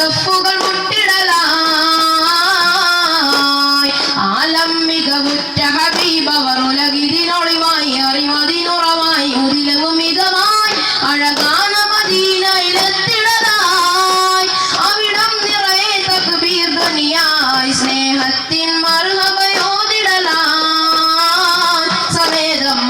ദഫുകൾ മുട്ടിടലായി. ആലം മികവുറ്റ ഹബീബവർ ഉലകിതിനൊളിവായി അറിവതിനുറവായി ഉതിലങ്ങും മിതമായി അഴകാന മദീനയിലെത്തിടലായി. അവിടം നിറയെ തക്ബീർ ധ്വനിയായി സ്നേഹത്തിൻ മറുഹബയോതിടലായി സമേതം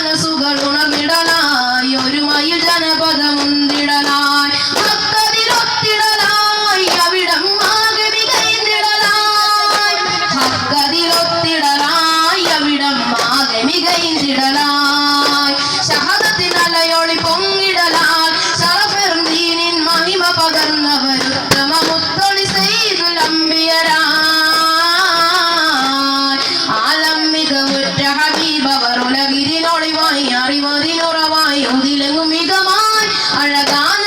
മനസ്സുകൾ ഉണർന്നിടലായി ഒരു മയിൽ ജനപദമുന്തിടലായി ഹക്കതിലൊത്തിടലായി അവിടം ആകെ മികൈന്തിടലായി ഹക്കതിലൊത്തിടലായി അവിടം ആകെ മികൈന്തിടലായി ശഹദത്തിനലയൊളി പൊങ്ങിടലായി. ശറഫെറും ദീനിൻ മഹിമ പകർന്നവരുത്തമ മുത്തൊളി സെയ്തുൽ மாய் உந்திலங்கும் மிகமாய் அழகான